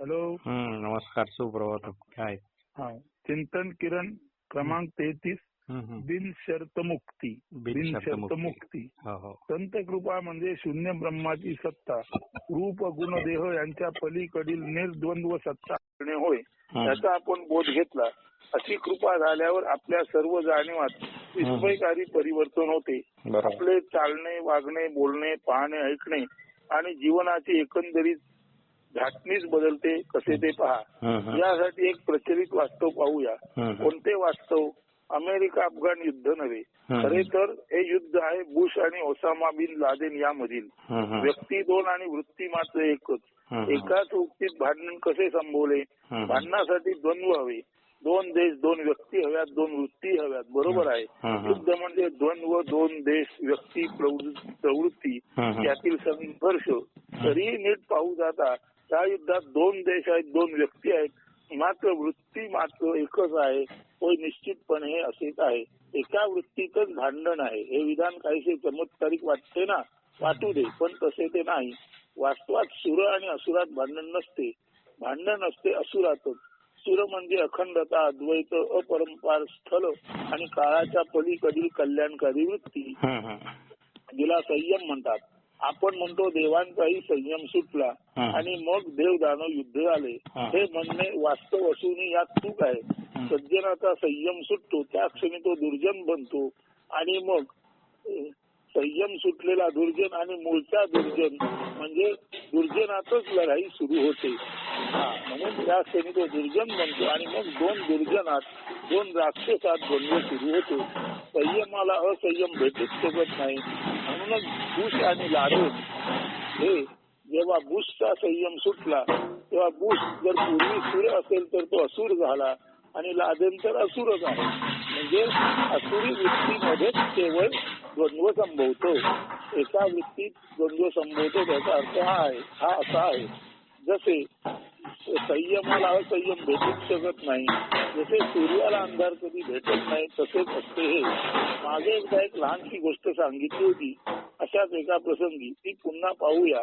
Hello. नमस्कार सुप्रभात. काय? हा चिंतन किरण क्रमांक तेहतीस. बिनशर्त मुक्ती. बिनशर्त मुक्ती. मुक्ती. हो हो. संत कृपा म्हणजे शून्य ब्रह्माची सत्ता. रूप गुण देह यांच्या पलीकडील निर्द्वंद्व सत्ता करणे होय. याचा आपण बोध घेतला. अशी कृपा झाल्यावर आपल्या सर्व जाणीवात विस्मयकारी परिवर्तन होते. आपले चालणे वागणे बोलणे पाहणे ऐकणे आणि जीवनाची एकंदरीत झाटणीच बदलते कसे ते पहा. यासाठी एक प्रचलित वास्तव पाहूया. कोणते वास्तव अमेरिका अफगाण युद्ध नव्हे. खरे तर हे युद्ध आहे बुश आणि ओसामा बिन लादेन यामधील. व्यक्ती दोन आणि वृत्ती मात्र एकच. एकाच उक्तीत भांडण कसे संभवले. भांडणासाठी द्वंद्व हवे दोन देश दोन व्यक्ती हव्यात दोन वृत्ती हव्यात बरोबर आहे. युद्ध म्हणजे द्वंद्व दोन देश व्यक्ती प्रवृ- प्रवृत्ती हम्म. यातील संघर्ष तरीही नीट पाहू जाता त्या युद्धात दोन देश आहेत दोन व्यक्ती आहेत. मात्र वृत्ती मात्र एकच आहे. होय निश्चितपणे हे असेच आहे. एका वृत्तीतच भांडण आहे. हे विधान काहीसे चमत्कारिक वाटते ना? वाटू दे पण तसे ते नाही. वास्तवात सुर आणि असुरात भांडण नसते. भांडण असते असुरातच. सुर म्हणजे अखंडता अद्वैत अपरंपार स्थल आणि काळाच्या पलीकडील कल्याणकारी वृत्ती. जिला संयम म्हणतात. आपण म्हणतो देवांचाही संयम सुटला. आणि मग देव दानव युद्ध झाले. हम्म. हे म्हणणे वास्तव असूनही यात चूक आहे. सज्जनाचा संयम सुटतो त्या क्षणी तो दुर्जन बनतो आणि मग संयम सुटलेला दुर्जन आणि मूळचा दुर्जन म्हणजे दुर्जनातच लढाई सुरू होते. हा, म्हणून त्या क्षणी तो दुर्जन बनतो आणि मग दोन दुर्जनात दोन राक्षसात द्वंद्व सुरू होतो. संयमाला असंयम भेटूच शकत नाही. म्हणूनच बुश आणि लाडू हे जेव्हा बुशचा संयम सुटला तेव्हा बुश जर पूर्वी सूर असेल तर तो असुर झाला आणि लादेन तर असुरच आहे. म्हणजे असुरी वृत्तीमध्येच केवळ द्वंद्व संभवतो. एका वृत्तीत द्वंद्व संभवतो त्याचा अर्थ हा आहे हा असा आहे. जसे संयमाला संयम भेटूच शकत नाही जसे सूर्याला अंधार कधी भेटत नाही तसेच असते हे. मागे एकदा एक लहानशी गोष्ट सांगितली होती. अशाच एका प्रसंगी ती पुन्हा पाहूया.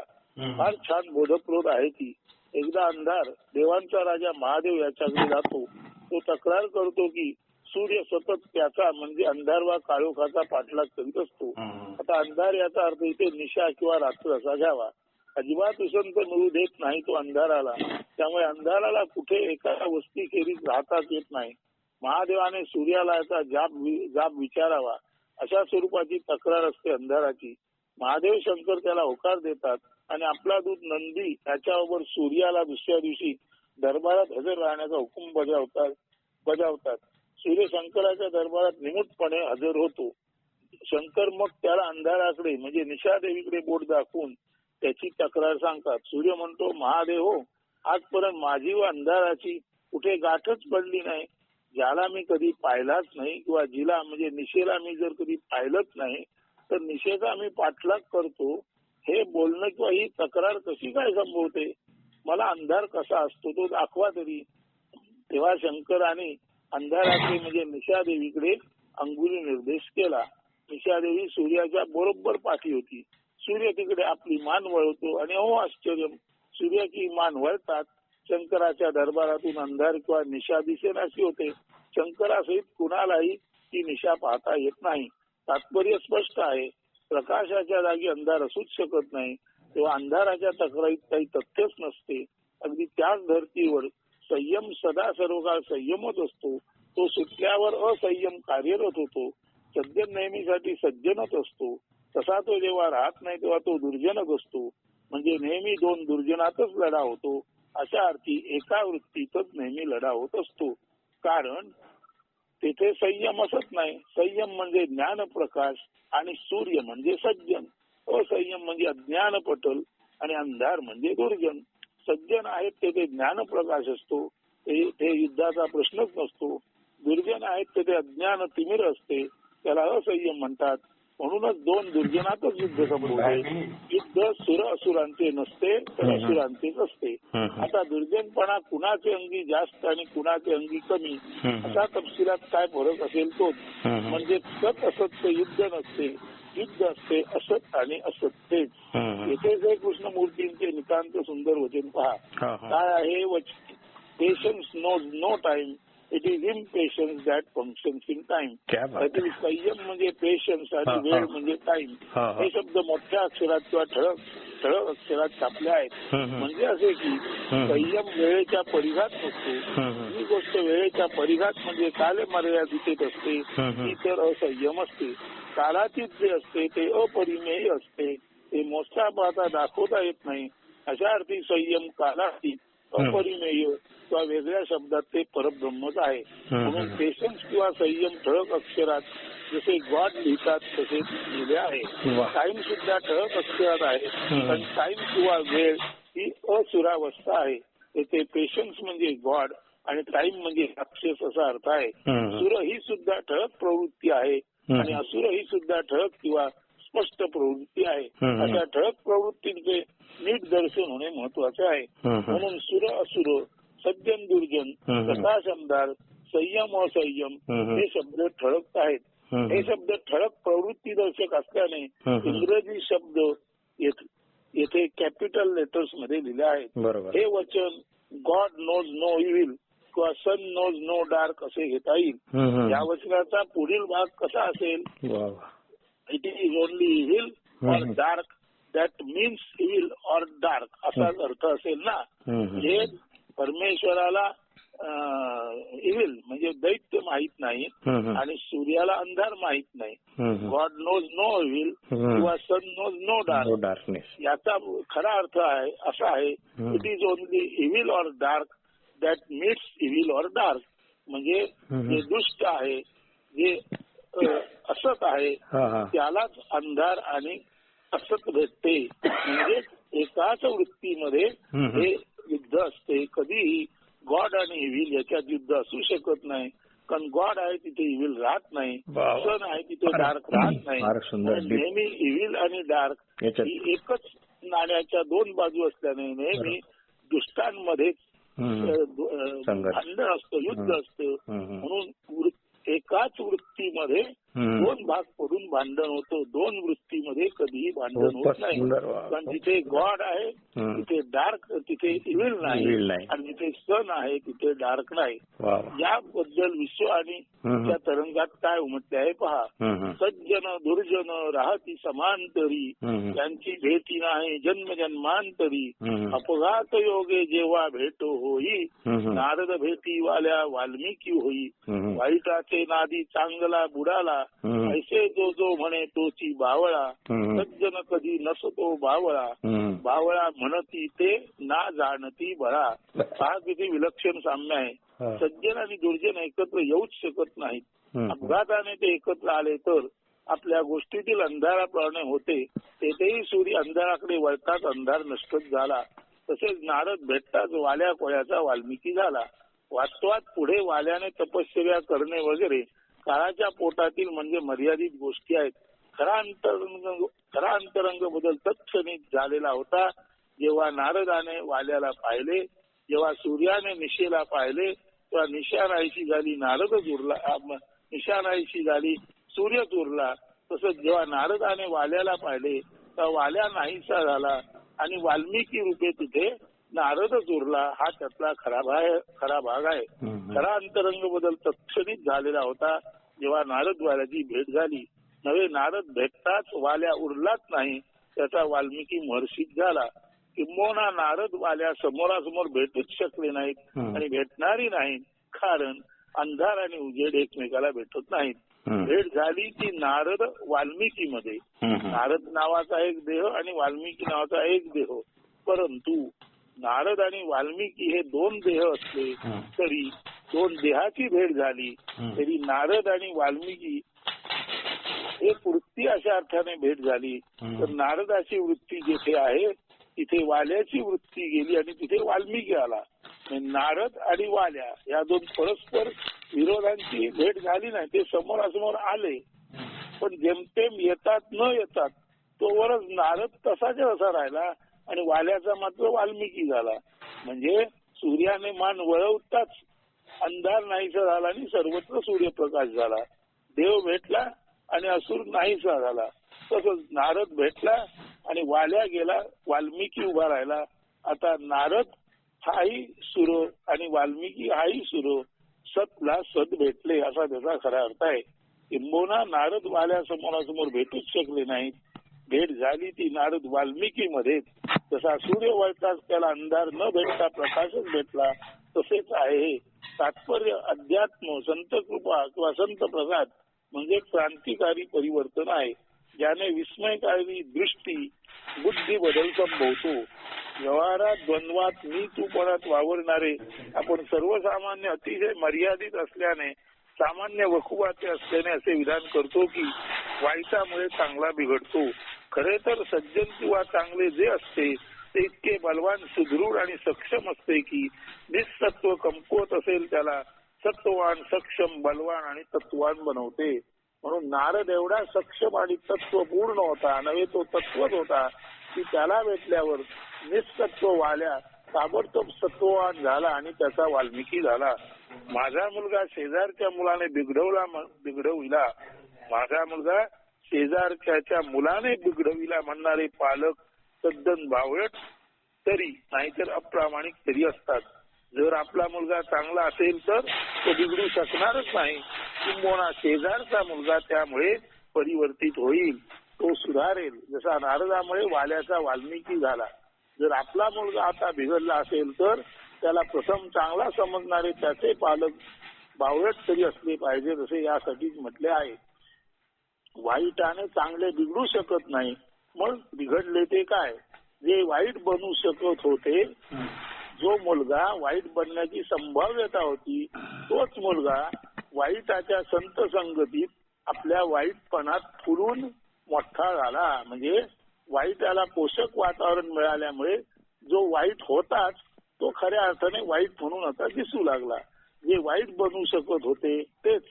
फार छान बोधप्रद आहे ती. एकदा अंधार देवांचा राजा महादेव याच्याकडे जातो. तो तक्रार करतो की सूर्य सतत त्याचा म्हणजे अंधार वा काळोखाचा पाठलाग करीत असतो. आता अंधार याचा अर्थ इथे निशा किंवा रात्र असा घ्यावा. अजिबात उसंत मिळू देत नाही तो अंधाराला. त्यामुळे अंधाराला कुठे एका वस्तीखेरीज राहताच येत नाही. महादेवाने सूर्याला याचा वि- जाब विचारावा. अशा स्वरूपाची तक्रार असते अंधाराची. महादेव शंकर त्याला होकार देतात आणि आपला दूध नंदी त्याच्याबरोबर सूर्याला दुसऱ्या दिवशी दरबारात हजर राहण्याचा हुकूम बजावतात बजावतात. सूर्य शंकराच्या दरबारात निमूटपणे हजर होतो. शंकर मग त्याला अंधाराकडे म्हणजे निशादेवीकडे बोट दाखवून त्याची तक्रार सांगतात. सूर्य म्हणतो महादेव हो आजपर्यंत माझी व अंधाराची कुठे गाठच पडली नाही. ज्याला मी कधी पाहिलाच नाही किंवा जिला म्हणजे निशेला मी जर कधी पाहिलंच नाही तर निषेध आम्ही पाठलाग करतो. हे बोलणं किंवा ही तक्रार कशी काय संभवते? मला अंधार कसा असतो? तो दाखवा तरी. तेव्हा शंकराने अंधाराचे म्हणजे निशादेवीकडे अंगुली निर्देश केला. निशादेवी सूर्याच्या बरोबर पाठी होती. सूर्य तिकडे आपली मान वळवतो आणि अहो आश्चर्य! सूर्याची मान वळतात. शंकराच्या दरबारातून अंधार किंवा निशा दिसेनाशी होते. शंकरासहित कुणालाही ती निशा पाहता येत नाही. तात्पर्य स्पष्ट आहे. प्रकाशाच्या जागी अंधार असूच शकत नाही. तेव्हा अंधाराच्या तक्रारीत काही तथ्यच नसते. अगदी त्याच धर्तीवर संयम सदा सर्व काळ संयमच असतो. तो सुटल्यावर असंयम कार्यरत होतो. सज्जन नेहमीसाठी सज्जनच असतो. तसा तो जेव्हा राहत नाही तेव्हा तो दुर्जनच असतो. म्हणजे नेहमी दोन दुर्जनातच लढा होतो. अशा अर्थी एका वृत्तीतच नेहमी लढा होत असतो. कारण तेथे संयम असत नाही. संयम म्हणजे ज्ञान प्रकाश आणि सूर्य म्हणजे सज्जन. असंयम म्हणजे अज्ञान पटल आणि अंधार म्हणजे दुर्जन. सज्जन आहेत तेथे ज्ञान प्रकाश असतो. ते ते युद्धाचा प्रश्नच नसतो. दुर्जन आहेत तेथे अज्ञान तिमिर असते. त्याला असंयम म्हणतात. म्हणूनच दोन दुर्जनातच युद्ध संभवते युद्ध सुर असुरांचे नसते तर. असुरांचेच असते हम्म. आता दुर्जनपणा कुणाचे अंगी जास्त आणि कुणाचे अंगी कमी. असा तपशिलात काय फरक असेल तोच. म्हणजे सत असत्य युद्ध नसते युद्ध असते असत आणि असत तेच हम्म, हम्म. येथे जे कृष्णमूर्तींचे नितांत सुंदर वचन पहा. काय आहे वचन patience knows no time it is in patience that functions in time संयम म्हणजे पेशन्स आणि. वेळ म्हणजे टाइम हा, शब्द मोठ्या अक्षरात किंवा ठळक ठळक अक्षरात छापले आहेत. म्हणजे असे की संयम वेळेच्या परिघात नसतो. ही गोष्ट वेळेच्या परिघात म्हणजे काले मर्यादितेत असते. ती तर असंयम असते कालातीत जे असते ते अपरिमेय असते ते मोजता पाहता दाखवता येत नाही अशा अर्थी संयम कालातीत. अपरिमेय किंवा वेगळ्या शब्दात ते परब्रह्मच आहे. म्हणून पेशन्स किंवा संयम ठळक अक्षरात जसे गॉड लिहितात तसे लिहिले आहे. टाइम सुद्धा ठळक अक्षरात आहे. पण टाइम किंवा वेळ ही असुरावस्था आहे येथे पेशन्स म्हणजे गॉड आणि टाइम म्हणजे अक्षस असा अर्थ आहे. सुर ही सुद्धा ठळक प्रवृत्ती आहे. आणि असुर ही सुद्धा ठळक किंवा स्पष्ट प्रवृत्ती आहे. अशा ठळक प्रवृत्तींचे नीट दर्शन होणे महत्त्वाचे आहे. म्हणून सुर असुर सज्जन दुर्जन. प्रकाश अंधार संयम असंयम. हे शब्द ठळक आहेत. हे शब्द ठळक प्रवृत्ती दर्शक असल्याने. इंग्रजी शब्द येथ- कॅपिटल लेटर्समध्ये लिहिले आहेत हे वचन गॉड नोज नो इव्हिल किंवा सन नोज नो डार्क असे घेता येईल. या वचनाचा पुढील भाग कसा असेल. It is only evil. Dark that means evil or dark असाच अर्थ असेल ना. हे परमेश्वराला इव्हिल म्हणजे दैत्य माहीत नाही. आणि सूर्याला अंधार माहीत नाही. God knows no evil. किंवा sun knows no No dark. याचा खरा अर्थ आहे असा आहे. It is only evil or dark that meets evil or dark म्हणजे. जे दुष्ट आहे जे असत आहे त्यालाच अंधार आणि असत भेटते म्हणजे एकाच वृत्तीमध्ये. हे युद्ध असते कधीही गॉड आणि इव्हिल याच्यात युद्ध असू शकत नाही कारण गॉड आहे तिथे इव्हिल राहत नाही. सन आहे तिथे डार्क राहत नाही नेहमी इव्हिल आणि डार्क ही एकच नाण्याच्या दोन बाजू असल्याने नेहमी दुष्टांमध्येच हम्म. अ, दु- अ, संघर्ष. भांडण असतं युद्ध. असतं. म्हणून एकाच वृत्तीमध्ये. दोन भाग पडून भांडण होतं दोन वृत्तीमध्ये कधीही भांडण होत नाही. कारण जिथे गॉड आहे. तिथे डार्क तिथे इव्हिल नाही. आणि जिथे सन आहे तिथे डार्क नाही. याबद्दल विश्व आणि. त्या तरंगात काय उमटले आहे पहा. सज्जन दुर्जन राहती समांतरी. त्यांची भेटी नाही जन्म जन्मांतरी. अपघात योगे जेव्हा भेट होई. नारद भेटी वाल्या वाल्मिकी होई. वाईटाचे नादी चांगला बुडाला. ऐसे जो जो म्हणे तोची बावळा. सज्जन कधी नसतो बावळा. बावळा म्हणती ते ना जाणती बळा पहा किती विलक्षण साम्य आहे हा. सज्जन आणि दुर्जन एकत्र येऊच शकत नाहीत. अपघाताने ते एकत्र आले तर आपल्या गोष्टीतील अंधाराप्रमाणे होते तेथेही सूर्य अंधाराकडे वळताच अंधार नष्टच झाला तसेच नारद भेटताच वाल्या कोळ्याचा वाल्मिकी झाला वास्तवात पुढे वाल्याने तपश्चर्या करणे वगैरे काळाच्या पोटातील म्हणजे मर्यादित गोष्टी आहेत. खरा अंतरंग खरा अंतरंग बदल तत्क्षणी झालेला होता. जेव्हा नारदाने वाल्याला पाहिले जेव्हा सूर्याने निशेला पाहिले तेव्हा निशा झाली नारदच उरला आ, झाली सूर्यच उरला तसंच जेव्हा नारदाने वाल्याला पाहिले तेव्हा वाल्या नाहीसा झाला आणि वाल्मिकी रूपे तिथे नारदच उरला हा त्यातला खरा भाग खरा भाग आहे. खरा अंतरंग बदल तत्क्षणिक झालेला होता जेव्हा नारद वाल्याची भेट झाली नवे नारद भेटताच वाल्या उरलाच नाही त्याचा वाल्मिकी महर्षित झाला किंबहुना नारद वाल्या समोरासमोर भेटूच शकले नाहीत. आणि भेटणारी नाहीत कारण अंधार आणि उजेड एकमेकाला भेटत नाहीत. भेट झाली की नारद वाल्मिकीमध्ये. नारद नावाचा एक देह आणि वाल्मिकी नावाचा एक देह परंतु नारद आणि वाल्मिकी हे दोन देह असले. तरी दोन देहाची भेट झाली. तरी नारद आणि वाल्मिकी एक वृत्ती अशा अर्थाने भेट झाली. तर नारदाची वृत्ती जिथे आहे तिथे वाल्याची वृत्ती गेली आणि तिथे वाल्मिकी आला. नारद आणि वाल्या या दोन परस्पर विरोधांची भेट झाली नाही. ते समोरासमोर आले. पण जेमतेम येतात न येतात तोवरच नारद तसाच्या तसा राहिला. आणि वाल्याचा मात्र वाल्मिकी झाला. म्हणजे सूर्याने मान वळवताच अंधार नाहीसा झाला आणि सर्वत्र सूर्यप्रकाश झाला. देव भेटला आणि असुर नाहीसा झाला. तसंच नारद भेटला आणि वाल्या गेला वाल्मिकी उभा राहिला. आता नारद हाही सुर आणि वाल्मिकी हाही सुर सतला सत भेटले असा त्याचा खरा अर्थ आहे. किंबोना नारद वाल्या समोरासमोर भेटूच शकले नाहीत. भेट झाली ती नारद वाल्मिकीमध्ये. जसा सूर्य वळताच त्याला अंधार न भेटता प्रकाशच भेटला तसेच आहे. तात्पर्य अध्यात्म संत कृपा किंवा संत प्रसाद म्हणजे क्रांतिकारी परिवर्तन आहे. ज्याने विस्मयकारी दृष्टी बुद्धी बदल संभवतो. व्यवहारात द्वंद्वात मी तूपणात वावरणारे आपण सर्वसामान्य अतिशय मर्यादित असल्याने सामान्य वकुवाचे असल्याने असे विधान करतो की वाईटामुळे चांगला बिघडतो. खरे तर सज्जन किंवा चांगले जे असते ते इतके बलवान सुदृढ आणि सक्षम असते की निसत्व कमकुवत असेल त्याला सत्ववान सक्षम बलवान आणि तत्वान बनवते. म्हणून नारद एवढा सक्षम आणि तत्व पूर्ण होता नव्हे तो तत्वच होता की त्याला भेटल्यावर निसत्व वाल्या ताबडतोब सत्ववान झाला आणि त्याचा वाल्मिकी झाला. माझा मुलगा शेजारच्या मुलाने बिघडवला बिघडविला. माझा मुलगा शेजारच्या मुलाने बिघडविला म्हणणारे पालक तद्दन बावळट तरी नाहीतर अप्रामाणिक तरी असतात. जर आपला मुलगा चांगला असेल तर तो बिघडू शकणारच नाही. किंबोना शेजारचा मुलगा त्यामुळे परिवर्तित होईल. तो सुधारेल. जसा नारदामुळे वाल्याचा वाल्मिकी झाला. जर आपला मुलगा आता बिघडला असेल तर त्याला प्रथम चांगला समजणारे त्याचे पालक बावळट तरी असले पाहिजे जसे यासाठीच म्हटले आहे. वाईटाने चांगले बिघडू शकत नाही. मग बिघडले ते काय? जे वाईट बनू शकत होते जो मुलगा वाईट बनण्याची संभाव्यता होती तोच मुलगा वाईटाच्या संत संगतीत आपल्या वाईटपणात फुलून मोठा झाला. म्हणजे वाईटाला पोषक वातावरण मिळाल्यामुळे जो वाईट होताच तो खऱ्या अर्थाने वाईट म्हणून आता दिसू लागला. जे वाईट बनू शकत होते तेच.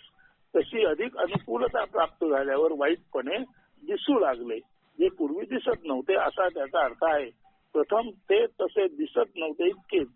तशी अधिक अनुकूलता प्राप्त झाल्यावर वाईटपणे दिसू लागले जे पूर्वी दिसत नव्हते असा त्याचा अर्थ आहे. प्रथम ते तसे दिसत नव्हते इतकेच.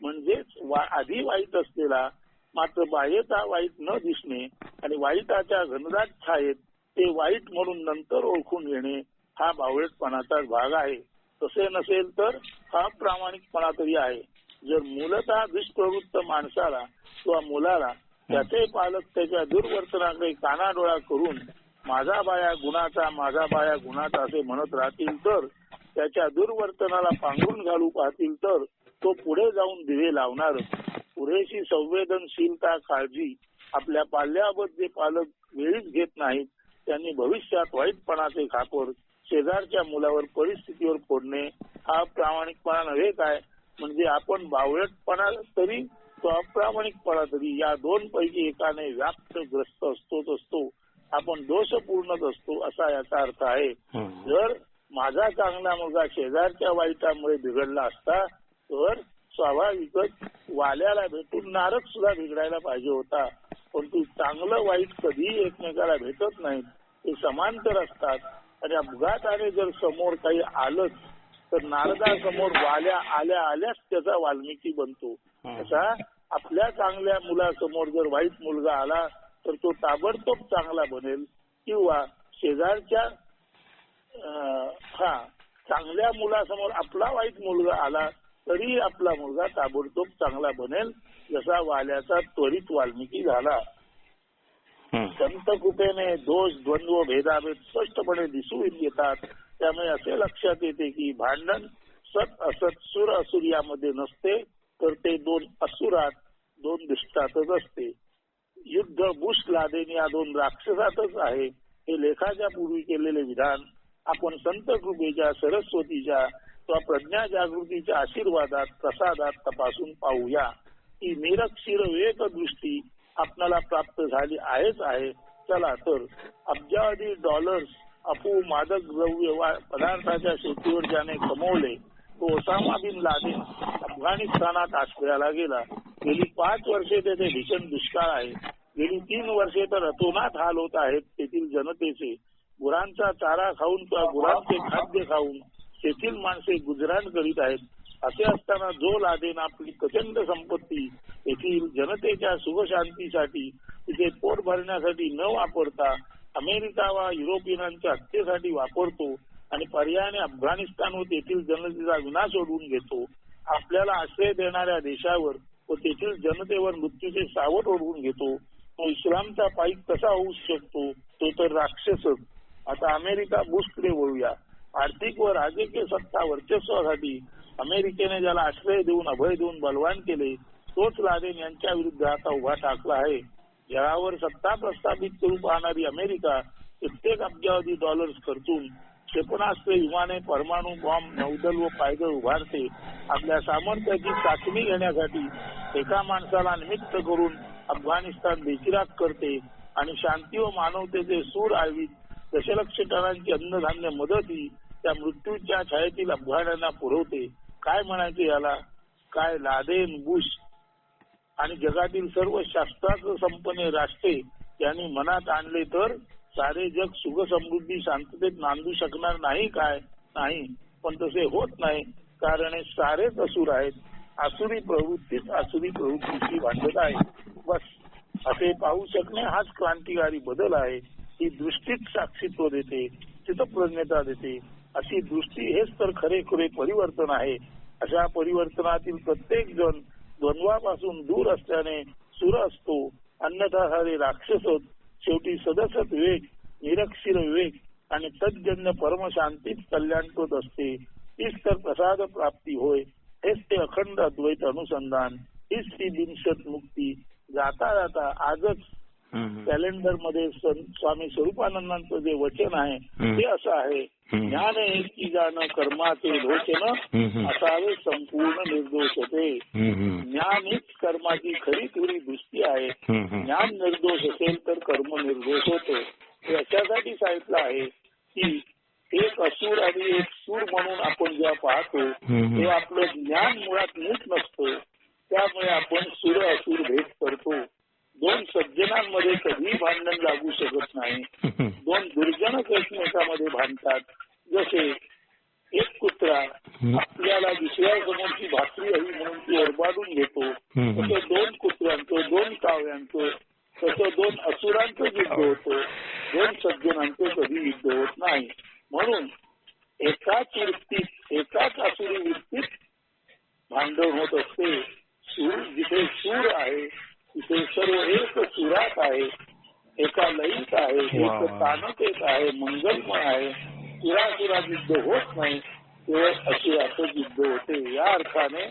म्हणजेच आधी वाईट असलेला मात्र बाह्यता वाईट न दिसणे आणि वाईटाच्या घनदाट छायेत ते वाईट म्हणून नंतर ओळखून घेणे हा बावळटपणाचा भाग आहे. तसे नसेल तर हा प्रामाणिकपणा तरी आहे. जर मूलतः दुष्प्रवृत्त माणसाला किंवा मुलाला त्याचे पालक त्याच्या दुर्वर्तनाकडे कानाडोळा करून माझा बाया गुणाचा माझा बाया गुणाचा असे म्हणत राहतील तर त्याच्या दुर्वर्तनाला पांघरून घालू पाहतील तर तो पुढे जाऊन दिवे लावणार. पुरेशी संवेदनशीलता काळजी आपल्या पाल्याबद्दल जे पालक वेळीच घेत नाहीत त्यांनी भविष्यात वाईटपणाचे खापर शेजारच्या मुलावर परिस्थितीवर फोडणे हा प्रामाणिकपणा नव्हे काय? म्हणजे आपण बावळटपणा तरी तो अप्रामाणिकपणा तरी या दोन पैकी एकाने व्याप्त ग्रस्त असतोच असतो. आपण दोषपूर्णच असतो असा याचा अर्थ आहे. जर माझा चांगला मुलगा शेजारच्या वाईटामुळे बिघडला असता तर स्वाभाविकच वाल्याला भेटून नारद सुद्धा बिघडायला पाहिजे होता. परंतु चांगलं वाईट कधीही एकमेकाला भेटत नाहीत. ते समांतर असतात. आणि अपघाताने जर समोर काही आलंच तर नारदासमोर वाल्या आल्या आल्याच त्याचा वाल्मिकी बनतो. असा आपल्या चांगल्या मुलासमोर जर वाईट मुलगा आला तर तो ताबडतोब चांगला बनेल किंवा शेजारच्या हा चांगल्या मुलासमोर आपला वाईट मुलगा आला तरी आपला मुलगा ताबडतोब चांगला बनेल जसा वाल्याचा त्वरित वाल्मिकी झाला. संत कृपेने दोष द्वंद्व भेदाभेद स्पष्टपणे दिसून येतात त्यामुळे असे लक्षात येते की भांडण सत असत सुर असुर यामध्ये नसते तर ते दोन असुरात दोन दुष्टातच असते. युद्ध बुश लादेन या दोन राक्षसातच आहे. हे लेखाच्या पूर्वी केलेले विधान आपण संत कृपेच्या सरस्वतीच्या किंवा प्रज्ञा जागृतीच्या आशीर्वादात प्रसादात तपासून पाहूया. की निरक्षीर विवेक दृष्टी आपणाला प्राप्त झाली आहेच आहे. चला तर अब्जावधी डॉलर्स अफू मादक द्रव्य पदार्थाच्या शेतीवर ज्याने कमवले तो ओसामा बिन लादेन अफगाणिस्तानात आश्रयाला गेला. गेली पाच वर्षे तेथे भीषण दुष्काळ आहे. गेली तीन वर्षे तर अतोनात हाल होत आहेत तेथील जनतेचे. गुरांचा चारा खाऊन किंवा गुरांचे खाद्य खाऊन तेथील माणसे गुजराण करीत आहेत. असे असताना जो लादेन आपली प्रचंड संपत्ती येथील जनतेच्या सुखशांतीसाठी तिथे पोट भरण्यासाठी न वापरता अमेरिका वा युरोपियनांच्या हत्येसाठी वापरतो आणि पर्यायाने अफगाणिस्तान व तेथील जनतेचा विनाश ओढवून घेतो आपल्याला आश्रय देणाऱ्या देशावर व तेथील जनतेवर मृत्यूचे सावट ओढवून घेतो तो इस्लामचा पाईक कसा होऊ शकतो तो तर राक्षसच आता अमेरिका बुशकडे वळूया. आर्थिक व राजकीय सत्ता वर्चस्वासाठी अमेरिकेने ज्याला आश्रय देऊन अभय देऊन बलवान केले तोच लादेन यांच्या विरुद्ध आता उभा टाकला आहे. जगावर सत्ता प्रस्थापित करू पाहणारी अमेरिका कित्येक अब्जावधी डॉलर्स खर्चून क्षेपणास्त्र विमाने परमाणु बॉम्ब नौदल व पायदळ उभारते. आपल्या सामर्थ्याची चाचणी घेण्यासाठी एका माणसाला निमित्त करून अफगाणिस्तान बेचिराग करते आणि शांती व मानवतेचे सूर आळवीत दशलक्ष टनांची अन्नधान्य मदत ही त्या मृत्यूच्या छायेतील अफगाण्यांना पुरवते. काय म्हणायचे याला? काय लादेन बुश आणि जगातील सर्व शास्त्राचं संपन्न राष्ट्रे यांनी मनात आणले तर सारे जग सुख समृद्धी शांततेत नांदू शकणार नाही काय? नाही. पण तसे होत नाही. कारण हे सारेच असुर आहेत. आसुरी प्रवृत्तीच आसुरी प्रवृत्तीशी भांडत आहे. बस. असे पाहू शकणे हाच क्रांतिकारी बदल आहे. ही दृष्टीच साक्षीत्व देते. चितप्रज्ञता देते. अशी दृष्टी हेच तर खरे खरे परिवर्तन आहे. अशा परिवर्तनातील प्रत्येक जण द्वंद्वापासून दूर असल्याने सुर असतो. अन्यथा हरे राक्षसच. शेवटी सदसत विवेक निरक्षीर विवेक आणि तज्जन्य परमशांतीच कल्याणकृत असते. तीच तर प्रसाद प्राप्ती होय. हेच ते अखंड अद्वैत अनुसंधान. हीच ती बिनशत मुक्ती. जाता जाता आजच कॅलेंडरमध्ये स्वामी स्वरूपानंदांचं जे वचन आहे. ते असं आहे. ज्ञान एकी जाणं कर्माचे लोचन. असावे संपूर्ण निर्दोषते हम्म. ज्ञान हीच कर्माची खरी खरी दृष्टी आहे. ज्ञान निर्दोष असेल तर कर्म निर्दोष होतो हे याच्यासाठी सांगितलं आहे की एक असुर आणि एक सूर म्हणून आपण जेव्हा पाहतो. तेव्हा आपलं ज्ञान मुळात नीट नसतं त्यामुळे आपण सुर असुर भेट करतो दोन सज्जनांमध्ये कधीही भांडण लागू शकत नाही. दोन दुर्जनच एकमेकांमध्ये भांडतात जसे एक कुत्रा आपल्याला दुसऱ्या समोरची भाकरी हवी म्हणून ती ओरबाडून घेतो. तसं दोन कुत्र्यांचं दोन काव्यांचं तसं दोन असुरांचं युद्ध होतं दोन सज्जनांचं कधी युद्ध होत नाही म्हणून एकाच वृत्तीत एकाच असुरी वृत्तीत भांडण होत असते सूर जिथे सूर आहे तिथे सर्व एक सुरात आहे एका लयीत आहे एक. तानतेत आहे मंगलमय आहे. सुरासुरात युद्ध होत नाही केवळ असुराचं युद्ध होते. या अर्थाने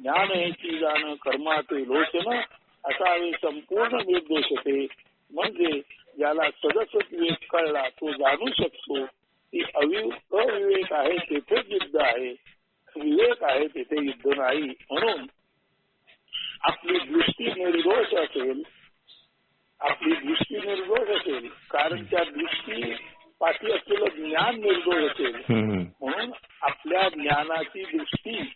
ज्ञान हेची जाणं कर्माचे लोचन असावे संपूर्ण निर्दोषते म्हणजे ज्याला सदसत विवेक कळला तो जाणू शकतो की अवि अविवेक आहे तेथेच युद्ध आहे. विवेक आहे तेथे युद्ध नाही. म्हणून आपली दृष्टी निर्दोष असेल आपली दृष्टी निर्दोष असेल कारण त्या दृष्टी पाठी असलेलं ज्ञान निर्दोष असेल. म्हणून आपल्या ज्ञानाची दृष्टी